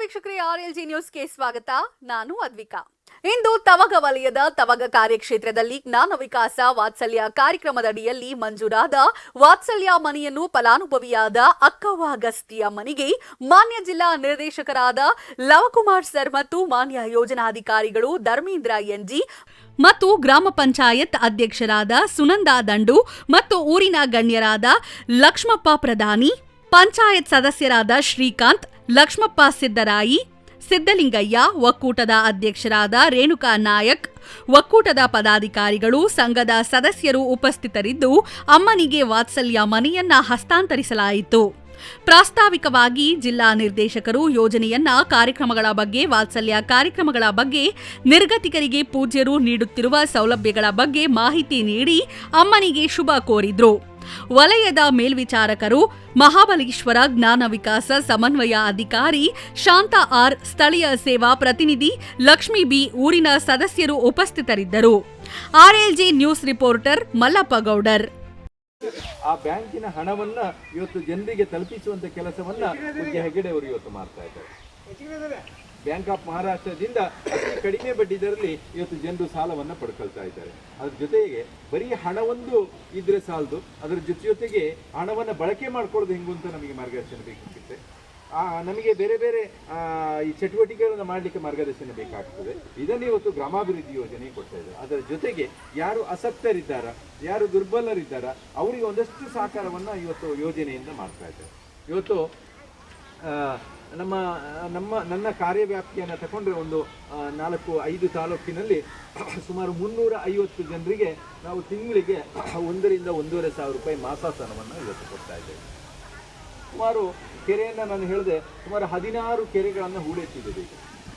ವೀಕ್ಷಕರೇ R L G ನ್ಯೂಸ್ಗೆ ಸ್ವಾಗತ. ನಾನು ಅದ್ವಿಕಾ. ಇಂದು ತವಗ ವಲಯದ ತವಗ ಕಾರ್ಯಕ್ಷೇತ್ರದಲ್ಲಿ ಜ್ಞಾನ ವಿಕಾಸ ವಾತ್ಸಲ್ಯ ಕಾರ್ಯಕ್ರಮದಡಿಯಲ್ಲಿ ಮಂಜೂರಾದ ವಾತ್ಸಲ್ಯ ಮನೆಯನ್ನು ಫಲಾನುಭವಿಯಾದ ಅಕ್ಕವ್ವ ಗಸ್ತಿಯ ಮನೆಗೆ ಮಾನ್ಯ ಜಿಲ್ಲಾ ನಿರ್ದೇಶಕರಾದ ಲವಕುಮಾರ್ ಸರ್ ಮತ್ತು ಮಾನ್ಯ ಯೋಜನಾಧಿಕಾರಿಗಳು ಧರ್ಮೇಂದ್ರ ಎನ್ಜಿ ಮತ್ತು ಗ್ರಾಮ ಪಂಚಾಯತ್ ಅಧ್ಯಕ್ಷರಾದ ಸುನಂದಾ ದಂಡು ಮತ್ತು ಊರಿನ ಗಣ್ಯರಾದ ಲಕ್ಷ್ಮಪ್ಪ ಪ್ರಧಾನಿ, ಪಂಚಾಯತ್ ಸದಸ್ಯರಾದ ಶ್ರೀಕಾಂತ್ ಲಕ್ಷ್ಮಪ್ಪ ಸಿದ್ದರಾಯಿ ಸಿದ್ದಲಿಂಗಯ್ಯ ಒಕ್ಕೂಟದ ಅಧ್ಯಕ್ಷರಾದ ರೇಣುಕಾ ನಾಯಕ್, ಒಕ್ಕೂಟದ ಪದಾಧಿಕಾರಿಗಳು, ಸಂಘದ ಸದಸ್ಯರು ಉಪಸ್ಥಿತರಿದ್ದು ಅಮ್ಮನಿಗೆ ವಾತ್ಸಲ್ಯ ಮನೆಯನ್ನ ಹಸ್ತಾಂತರಿಸಲಾಯಿತು. ಪ್ರಾಸ್ತಾವಿಕವಾಗಿ ಜಿಲ್ಲಾ ನಿರ್ದೇಶಕರು ಯೋಜನೆಯನ್ನ ಕಾರ್ಯಕ್ರಮಗಳ ಬಗ್ಗೆ, ವಾತ್ಸಲ್ಯ ಕಾರ್ಯಕ್ರಮಗಳ ಬಗ್ಗೆ, ನಿರ್ಗತಿಕರಿಗೆ ಪೂಜ್ಯರು ನೀಡುತ್ತಿರುವ ಸೌಲಭ್ಯಗಳ ಬಗ್ಗೆ ಮಾಹಿತಿ ನೀಡಿ ಅಮ್ಮನಿಗೆ ಶುಭ ಕೋರಿದ್ರು. ವಲಯದ ಮೇಲ್ವಿಚಾರಕರು ಮಹಾಬಲೇಶ್ವರ ಜ್ಞಾನ ವಿಕಾಸ ಸಮನ್ವಯ ಅಧಿಕಾರಿ ಶಾಂತ ಆರ್ ಸ್ಥಳೀಯ ಸೇವಾ ಪ್ರತಿನಿಧಿ ಲಕ್ಷ್ಮೀ ಬಿ ಊರಿನ ಸದಸ್ಯರು ಉಪಸ್ಥಿತರಿದ್ದರು. RLG news reporter Mallappa Gowdar. ಆ ಬ್ಯಾಂಕಿನ ಹಣವನ್ನ ಇವತ್ತು ಜನರಿಗೆ ತಲುಪಿಸುವಂತ ಕೆಲಸವನ್ನ ಹೆಗಡೆ ಅವರು ಇವತ್ತು ಮಾಡ್ತಾ ಇದ್ದಾರೆ. ಬ್ಯಾಂಕ್ ಆಫ್ ಮಹಾರಾಷ್ಟ್ರದಿಂದ ಅತಿ ಕಡಿಮೆ ಬಡ್ಡಿ ದರದಲ್ಲಿ ಇವತ್ತು ಜನರು ಸಾಲವನ್ನು ಪಡ್ಕೊಳ್ತಾ ಇದ್ದಾರೆ. ಅದ್ರ ಜೊತೆಗೆ ಬರೀ ಹಣವೊಂದು ಇದ್ರೆ ಸಾಲದು, ಅದರ ಜೊತೆ ಜೊತೆಗೆ ಹಣವನ್ನು ಬಳಕೆ ಮಾಡ್ಕೊಳ್ಳೋದು ಹೆಂಗು ಅಂತ ನಮಗೆ ಮಾರ್ಗದರ್ಶನ ಬೇಕಾಗುತ್ತೆ ಆ, ನಮಗೆ ಬೇರೆ ಬೇರೆ ಈ ಚಟುವಟಿಕೆಗಳನ್ನು ಮಾಡಲಿಕ್ಕೆ ಮಾರ್ಗದರ್ಶನ ಬೇಕಾಗ್ತದೆ. ಇದನ್ನು ಇವತ್ತು ಗ್ರಾಮಾಭಿವೃದ್ಧಿ ಯೋಜನೆ ಕೊಡ್ತಾ ಇದ್ದಾರೆ. ಅದರ ಜೊತೆಗೆ ಯಾರು ಅಸಕ್ತರಿದ್ದಾರ, ಯಾರು ದುರ್ಬಲರಿದ್ದಾರ, ಅವರಿಗೆ ಒಂದಷ್ಟು ಸಹಕಾರವನ್ನು ಇವತ್ತು ಯೋಜನೆಯಿಂದ ಮಾಡ್ತಾ ಇದ್ದಾರೆ. ಇವತ್ತು ನಮ್ಮ ನಮ್ಮ ನನ್ನ ಕಾರ್ಯವ್ಯಾಪ್ತಿಯನ್ನು ತಗೊಂಡ್ರೆ ಒಂದು ನಾಲ್ಕು ಐದು ತಾಲೂಕಿನಲ್ಲಿ ಸುಮಾರು ಮುನ್ನೂರ ಐವತ್ತು ಜನರಿಗೆ ನಾವು ತಿಂಗಳಿಗೆ ಒಂದರಿಂದ ಒಂದೂವರೆ ಸಾವಿರ ರೂಪಾಯಿ ಮಾಸಾಸನವನ್ನು ಇವತ್ತು ಕೊಡ್ತಾ ಇದ್ದೇವೆ. ಸುಮಾರು ಕೆರೆಯನ್ನು ನಾನು ಹೇಳಿದೆ ಸುಮಾರು ಹದಿನಾರು ಕೆರೆಗಳನ್ನು ಹೂಳೆತ್ತಿದ್ದೇವೆ ಈಗ.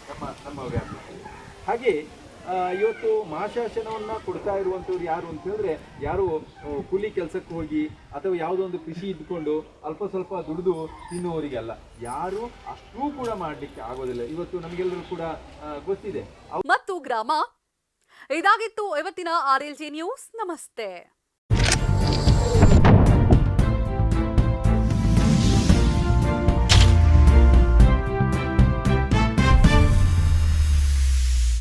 ನಮ್ಮ ನಮ್ಮ ವ್ಯಾಪ್ತಿಯಲ್ಲಿ ಹಾಗೆ ಇವತ್ತು ಮಹಾಶಾಸನವನ್ನು ಕೊಡ್ತಾ ಇರುವಂಥವ್ರು ಯಾರು ಅಂತ ಹೇಳಿದ್ರೆ, ಯಾರು ಕೂಲಿ ಕೆಲಸಕ್ಕೆ ಹೋಗಿ ಅಥವಾ ಯಾವುದೋ ಒಂದು ಕೃಷಿ ಇದ್ಕೊಂಡು ಅಲ್ಪ ಸ್ವಲ್ಪ ದುಡಿದು ತಿನ್ನುವವರಿಗೆಲ್ಲ ಯಾರು ಅಷ್ಟೂ ಕೂಡ ಮಾಡಲಿಕ್ಕೆ ಆಗೋದಿಲ್ಲ. ಇವತ್ತು ನಮಗೆಲ್ಲರೂ ಕೂಡ ಗೊತ್ತಿದೆ. ಮತ್ತು ಗ್ರಾಮ. ಇದಾಗಿತ್ತು ಇವತ್ತಿನ ಆರ್ ಎಲ್ ಜಿ ನ್ಯೂಸ್ ನಮಸ್ತೆ.